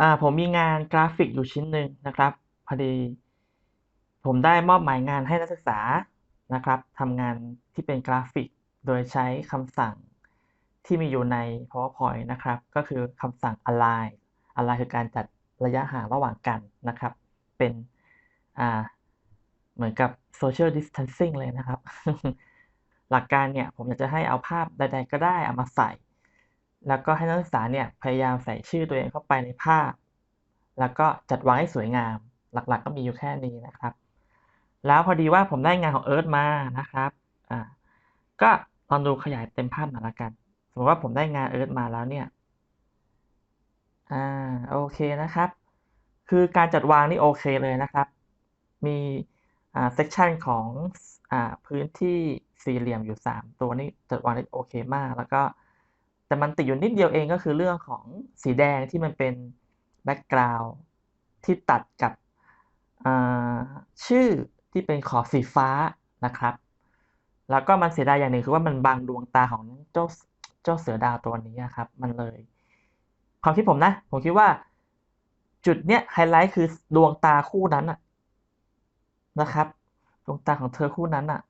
อ่าผมมีงานกราฟิกอยู่ชิ้นหนึ่งนะครับพอดี ผมได้มอบหมายงานให้นักศึกษานะครับทำงานที่เป็นกราฟิกโดยใช้คำสั่งที่มีอยู่ใน PowerPoint นะครับ ก็คือคำสั่ง align align คือการจัดระยะห่างระหว่างกันนะครับ เป็นอ่าเหมือนกับ social distancing เลยนะครับ หลักการเนี่ย ผมอยากจะให้เอาภาพใด ๆ ก็ได้เอามาใส่ แล้วก็ให้นักศึกษาเนี่ยพยายามใส่ชื่อตัวเองเข้าไปในภาพ แล้วก็จัดวางให้สวยงาม หลักๆ ก็มีอยู่แค่นี้นะครับ แล้วพอดีว่าผมได้งานของเอิร์ธมานะครับอ่าก็ลองดูขยายเต็มภาพหน่อยละกัน สมมติว่าผมได้งานเอิร์ธมาแล้วเนี่ยอ่าโอเคนะครับ คือการจัดวางนี่โอเคเลยนะครับ มีอ่าเซกชันของอ่าพื้นที่สี่เหลี่ยมอยู่ 3 ตัวนี้จัดวางได้โอเคมากแล้วก็ แต่มันติดอยู่นิดเดียวเองก็คือเรื่องของสีแดงที่มันเป็นแบ็กกราวด์ที่ตัดกับชื่อที่เป็นขอบสีฟ้านะครับ แล้วก็มันเสียดายอย่างหนึ่งคือว่ามันบังดวงตาของเจ้าเจ้าเสือดาวตัวนี้ครับ มันเลย ความคิดผมนะ ผมคิดว่า จุดเนี้ยไฮไลท์คือดวงตาคู่นั้นอะนะครับ ดวงตาของเธอคู่นั้นอะ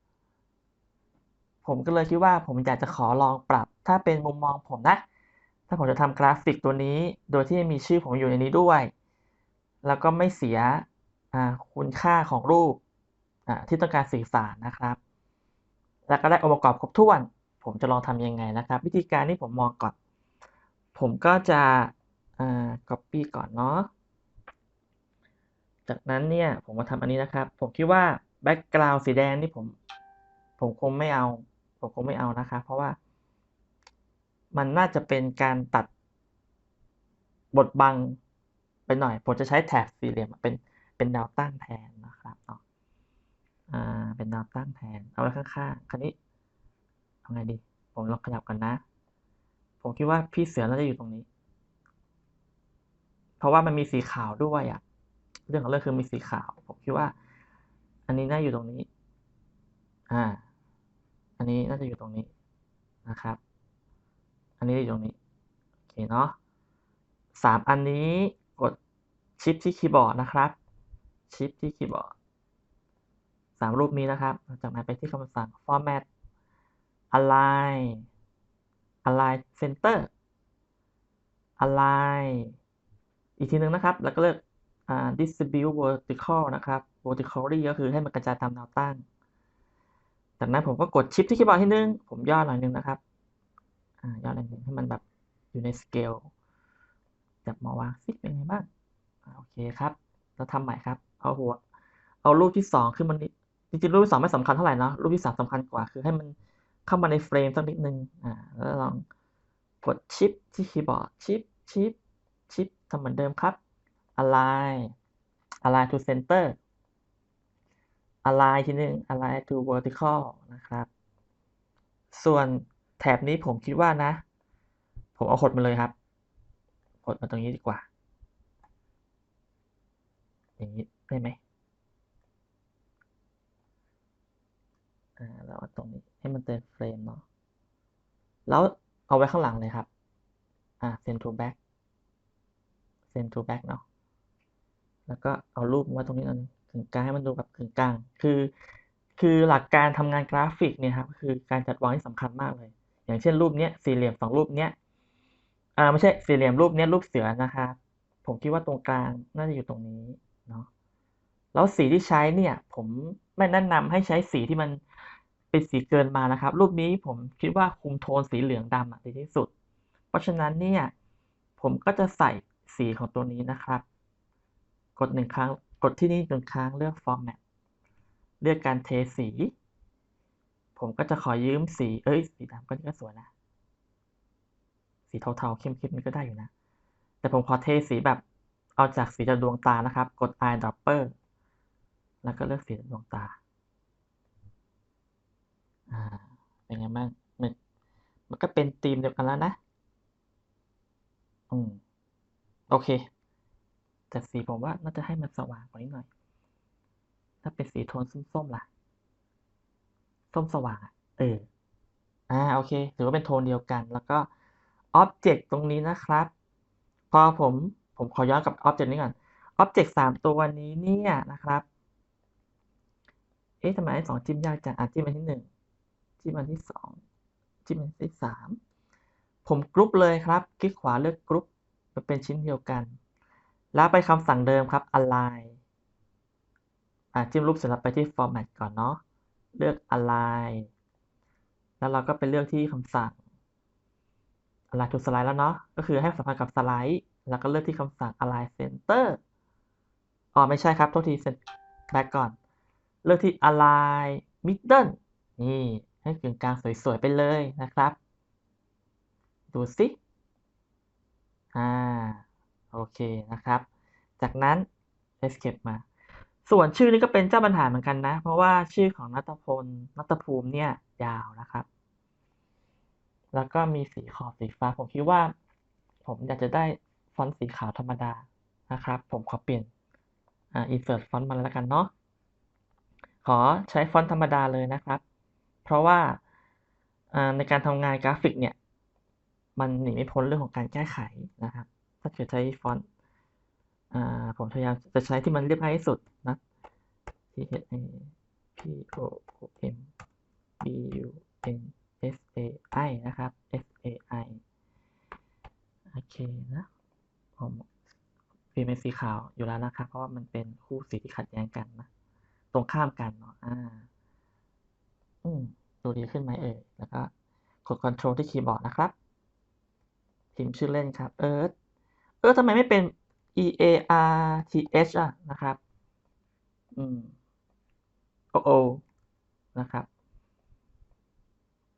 ผมก็เลยคิดว่าผมอยากจะขอลองปรับ ถ้าเป็นมุมมองผมนะ ถ้าผมจะทำกราฟิกตัวนี้ โดยที่มีชื่อผมอยู่ในนี้ด้วย แล้วก็ไม่เสียคุณค่าของรูปที่ต้องการสื่อสารนะครับ แล้วก็ได้องค์ประกอบครบถ้วน ผมจะลองทำยังไงนะครับ วิธีการที่ผมมองก่อน ผมก็จะ copy ก่อนเนาะ จากนั้นเนี่ยผมมาทำอันนี้นะครับ ผมคิดว่า background สีแดงนี่ผม ผมคงไม่เอา ผมคงไม่เอานะครับเพราะว่า มันน่าจะเป็นการตัดบทบังไปหน่อย ผมจะใช้แถบสี่เหลี่ยมเป็นเป็นดาวตั้งแทนนะครับเนาะอ่าเป็นดาวตั้งแทนเอาไว้ข้างๆคราวนี้ทำไงดี ผมลองขยับกันนะ ผมคิดว่าพี่เสือน่าจะอยู่ตรงนี้ เพราะว่ามันมีสีขาวด้วยอะเรื่องของเรื่องคือมีสีขาว ผมคิดว่า อันนี้น่าอยู่ตรงนี้ อ่า อันนี้น่าจะอยู่ตรงนี้นะครับ อันนี้อยู่ตรงนี้ โอเคเนาะสามอันนี้กดชิปที่คีย์บอร์ดนะครับ ชิปที่คีย์บอร์ดสามรูปนี้นะครับจากนั้นไปที่คำสั่ง format align align center align อีกทีนึงนะครับ แล้วก็เลือก distribute vertical นะครับ vertically ก็คือให้มันกระจายตามแนวตั้ง จากนั้นผมก็กดชิปที่คีย์บอร์ดที่นึง ผมย่อหน่อยนึงนะครับ ยอหน่อยนึงให้มันแบบอยู่ในสเกลจับมาวางซิเป็นไงบ้างโอเคครับเราทำใหม่ครับ เอาหัว เอารูปที่สองขึ้นมานิดจริงๆรูปที่สองไม่สำคัญเท่าไหร่นะรูปที่สามสำคัญกว่าคือให้มันเข้ามาในเฟรมสักนิดนึงอ่าแล้วลองกดชิปที่คีย์บอร์ดชิปชิปชิปทำเหมือนเดิมครับ align align to center align ทีนึง align to vertical นะครับ ส่วน แถบนี้ผมคิดว่านะ ผมเอาขดมาเลยครับกดมาตรงนี้ดีกว่า อย่างนี้ได้ไหมอ่าแล้วตรงนี้ให้มันเต็มเฟรมเนาะแล้วเอาไว้ข้างหลังเลยครับ อ่า send to back send to back เนาะ แล้วก็เอารูปมาตรงนี้นั่นกึ่งกลางให้มันดูแบบกึ่งกลาง คือ คือหลักการทำงานกราฟิกเนี่ยครับ คือการจัดวางที่สำคัญมากเลย อย่างเช่นรูปเนี้ยสี่เหลี่ยมสองรูปเนี้ยอ่าไม่ใช่สี่เหลี่ยมรูปเนี้ยรูปเสือนะครับผมคิดว่าตรงกลางน่าจะอยู่ตรงนี้เนาะแล้วสีที่ใช้เนี่ย ผมไม่แนะนำให้ใช้สีที่มันเป็นสีเกินมานะครับ รูปนี้ผมคิดว่าคุมโทนสีเหลืองดำดีที่สุด เพราะฉะนั้นเนี่ยผมก็จะใส่สีของตัวนี้นะครับ กดหนึ่งครั้งกดที่นี่หนึ่งครั้งเลือก format เลือกการเทสี ผมก็จะขอยืมสี เอ้ย สีดำก็นี่ก็สวยนะ สีเทาๆเข้มๆนี่ก็ได้อยู่นะ แต่ผมขอเทสีแบบ เอาจากสีจากดวงตานะครับ กด eyedropper แล้วก็เลือกสีดวงตา อ่า เป็นไงบ้าง มัน มันก็เป็นธีมเดียวกันแล้วนะ อืม โอเค แต่สีผมว่าน่าจะให้มันสว่างกว่านี้หน่อย ถ้าเป็นสีโทนส้มๆล่ะ ส้มสว่างเอออ่าโอเคถือว่าเป็นโทนเดียวกัน แล้วก็อ็อบเจกต์ตรงนี้นะครับ พอผมผมขอย้อนกับอ็อบเจกต์นี้ก่อนอ็อบเจกต์สามตัวนี้เนี่ยนะครับเอ๊ะทำไมไอ้สองจิ้มยากจังอะจิ้มอันที่หนึ่งจิ้มอันที่สองจิ้มอันที่สามผมกรุ๊ปเลยครับคลิกขวาเลือกกรุ๊ปมันเป็นชิ้นเดียวกัน แล้วไปคำสั่งเดิมครับ align อะจิ้มรูปเสร็จแล้วไปที่ format ก่อนเนาะ เลือก align แล้วเราก็ไปเลือกที่คำสั่ง align to slide แล้วเนาะ ก็คือให้สัมพันธ์กับสไลด์ แล้วก็เลือกที่คำสั่ง align center อ๋อไม่ใช่ครับ โทษที set back ก่อน เลือกที่ align middle นี่ให้กึ่งกลางสวยๆไปเลยนะครับ ดูสิอ่า โอเคนะครับ จากนั้น escape มา ส่วนชื่อนี้ก็เป็นเจ้าปัญหาเหมือนกันนะ เพราะว่าชื่อของนัตพลนัตภูมิเนี่ย ยาวนะครับ แล้วก็มีสีขอบสีฟ้า ผมคิดว่า ผมอยากจะได้ฟอนต์สีขาวธรรมดานะครับ ผมขอเปลี่ยนอ่า insert ฟอนต์มาแล้วกันเนาะขอใช้ฟอนต์ธรรมดาเลยนะครับ เพราะว่าในการทำงานกราฟิกเนี่ย มันหนีไม่พ้นเรื่องของการแก้ไขนะครับ ถ้าเกิดใช้ฟอนต์ ผมพยายามจะใช้ที่มันเรียบง่ายที่สุดนะ T H A P O O M B U N S A I นะครับ S A I โอเคนะ ผมเปลี่ยนเป็นสีขาวอยู่แล้วนะครับ เพราะว่ามันเป็นคู่สีที่ขัดแย้งกันนะ ตรงข้ามกันเนาะอ่า อืมดูดีขึ้นไหมเอ่ยแล้วก็กด Ctrl ที่คีย์บอร์ดนะครับพิมพ์ชื่อเล่นครับ เอิร์ธเออทำไมไม่เป็น E A R T H อะนะครับ อืม O O นะครับ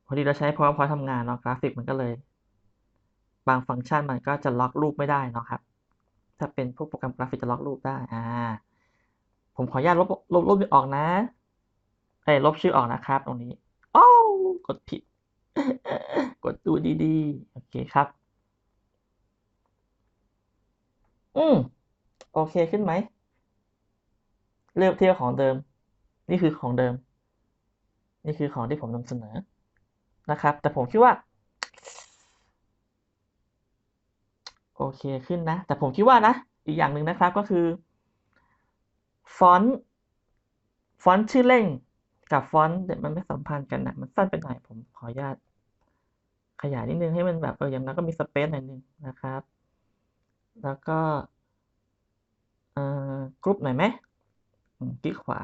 พอดีเราใช้พร้อมพอทำงานเนาะกราฟิกมันก็เลย บางฟังก์ชันมันก็จะล็อกรูปไม่ได้เนาะครับ ถ้าเป็นพวกโปรแกรมกราฟิกจะล็อกรูปได้อ่าผมขออนุญาตลบลบรูปนี้ออกนะเอ้ลบชื่อออกนะครับ ตรงนี้โอ้กดผิด กดดูดีๆ โอเคครับ อืม โอเคขึ้นไหม เลือกเทียบของเดิม นี่คือของเดิม นี่คือของที่ผมนำเสนอนะครับ แต่ผมคิดว่า โอเคขึ้นนะ แต่ผมคิดว่านะ อีกอย่างหนึ่งนะครับก็คือ ฟอนต์ฟอนต์ชื่อเล่นกับฟอนต์เดี๋ยวมันไม่สัมพันธ์กันนะมันสั้นไปหน่อยผมขออนุญาตขยายนิดนึงให้มันแบบเอออย่างนั้นก็มีสเปซหน่อยนึงนะครับ แล้วก็กรุ๊ปหน่อยไหมคลิกขวา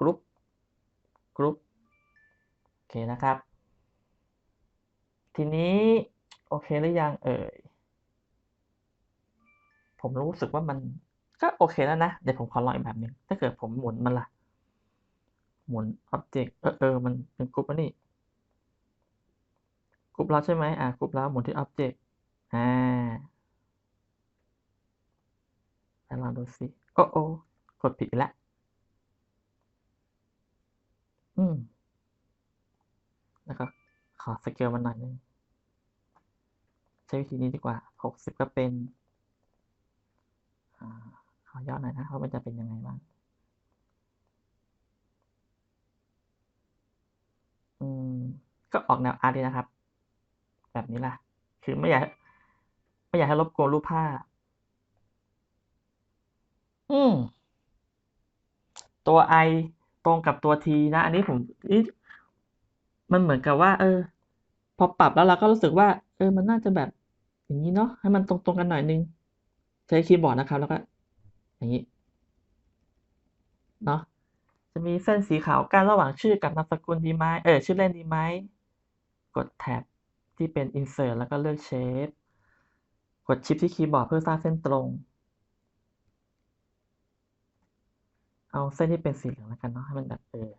กรุ๊ปกรุ๊ปโอเคนะครับ ทีนี้ โอเคหรือยังเอ่ย ผมรู้สึกว่ามันก็โอเคแล้วนะ เดี๋ยวผมขอลองอีกแบบหนึ่งถ้าเกิดผมหมุนมันล่ะ หมุน Object เออเออมันเป็นกรุ๊ปแล้วนี่กรุ๊ปแล้วใช่ไหมอ่ากรุ๊ปแล้วหมุนที่ Object อ่า ลองดูสิโอ้โอ้กดผิดอีกแล้วอืมแล้วก็ขอสเกลมันหน่อยนึงใช้วิธีนี้ดีกว่าหกสิบก็เป็นอ่าขอย่อหน่อยนะว่ามันจะเป็นยังไงบ้าง อืม ก็ออกแนวอาร์ตดีนะครับ แบบนี้ล่ะ คือไม่อยาก ไม่อยากให้รบกวนรูปภาพ อืม ตัว I ตรงกับตัว T นะ อันนี้ผมมันเหมือนกับว่า เออ พอปรับแล้วเราก็รู้สึกว่า เออ มันน่าจะแบบอย่างนี้เนาะให้มันตรงๆกันหน่อยนึง ใช้คีย์บอร์ดนะครับ แล้วก็ อย่างนี้ เนาะจะมีเส้นสีขาวกั้นระหว่างชื่อกับนามสกุลดีไหมเออ ชื่อเล่นดีไหมกดแท็บที่เป็น insert แล้วก็เลือก shape กดชิปที่คีย์บอร์ดเพื่อสร้างเส้นตรง เอาเส้นที่เป็นสีเหลืองแล้วกันเนาะให้มันแบบเออ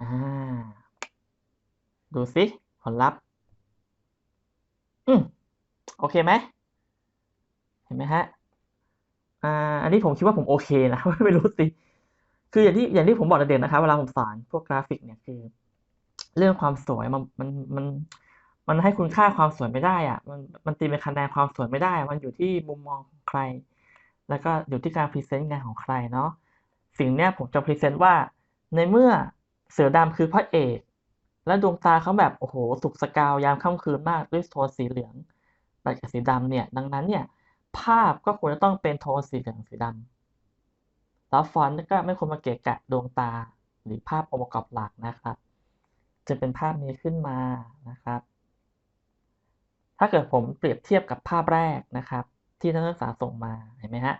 อ่า ดูสิผลลัพธ์ อืมโอเคไหม เห็นไหมฮะ อ่า อันนี้ผมคิดว่าผมโอเคนะ ไม่รู้สิ คืออย่างที่อย่างที่ผมบอกเด่นๆนะครับเวลาผมสอนพวกกราฟิกเนี่ยคือ เรื่องความสวยมันมันมันมันให้คุณค่าความสวยไม่ได้อะมันมันตีเป็นคะแนนความสวยไม่ได้ มันอยู่ที่มุมมองของใคร แล้วก็อยู่ที่การพรีเซนต์งานของใครเนาะสิ่งเนี้ยผมจะพรีเซนต์ว่า ในเมื่อเสือดำคือพระเอก และดวงตาเขาแบบโอ้โหสุกสกาวยามค่ำคืนมากด้วยโทนสีเหลืองไปตัดกับสีดำเนี่ยดังนั้นเนี่ยภาพก็ควรจะต้องเป็นโทนสีเหลืองสีดำแล้วฟอนต์ก็ไม่ควรมาเกะกะดวงตาหรือภาพองค์ประกอบหลักนะครับ จะเป็นภาพนี้ขึ้นมานะครับ ถ้าเกิดผมเปรียบเทียบกับภาพแรกนะครับ ที่นักศึกษาส่งมาเห็นไหมฮะ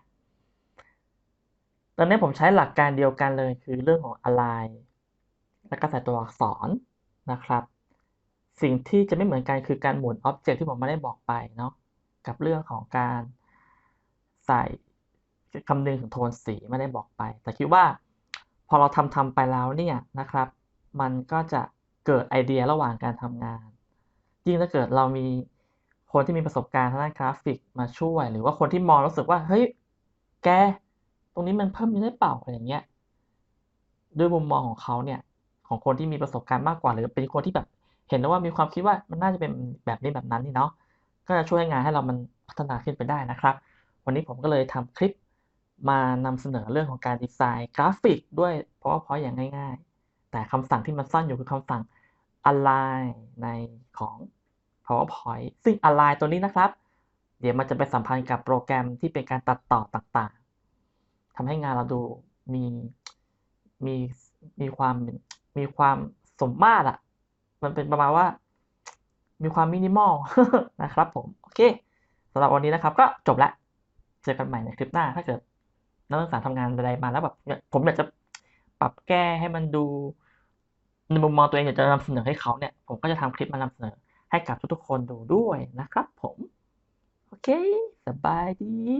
ตอนนี้ผมใช้หลักการเดียวกันเลยคือเรื่องของ align แล้วก็ใส่ตัวอักษรนะครับ สิ่งที่จะไม่เหมือนกันคือการหมุน object ที่ผมไม่ได้บอกไปเนาะกับเรื่องของการใส่คำนึงถึงโทนสีไม่ได้บอกไป แต่คิดว่าพอเราทำทำไปแล้วเนี่ยนะครับ มันก็จะเกิดไอเดียระหว่างการทำงาน ยิ่งถ้าเกิดเรามี คนที่มีประสบการณ์ทางด้านกราฟิกมาช่วย หรือว่าคนที่มองรู้สึกว่าเฮ้ยแกตรงนี้มันเพิ่มได้เปล่าอะไรอย่างเงี้ยด้วยมุมมองของเขาเนี่ยของคนที่มีประสบการณ์มากกว่า หรือเป็นคนที่แบบเห็นแล้วว่ามีความคิดว่ามันน่าจะเป็นแบบนี้แบบนั้นนี่เนาะก็จะช่วยงานให้เรามันพัฒนาขึ้นไปได้นะครับ วันนี้ผมก็เลยทำคลิปมานำเสนอเรื่องของการดีไซน์กราฟิกด้วย PowerPoint อย่างง่าย ๆ แต่คำสั่งที่มันซ่อนอยู่คือคำสั่ง align ในของ PowerPoint ซึ่ง align ตัวนี้นะครับ เดี๋ยวมันจะไปสัมพันธ์กับโปรแกรมที่เป็นการตัดต่อต่างๆทำให้งานเราดูมีมีมีความมีความสมมาตรอะมันเป็นประมาณว่า มีความมินิมอลนะครับผม โอเคสำหรับวันนี้นะครับ ก็จบละเจอกันใหม่ในคลิปหน้า ถ้าเกิดนักศึกษาทำงานใดๆมาแล้วแบบผมอยากจะปรับแก้ให้มันดูในมุมมองตัวเองอยากจะนำเสนอให้เขาเนี่ย ผมก็จะทำคลิปมานำเสนอ ให้กับทุกๆคนดูด้วยนะครับผม โอเค สบายดี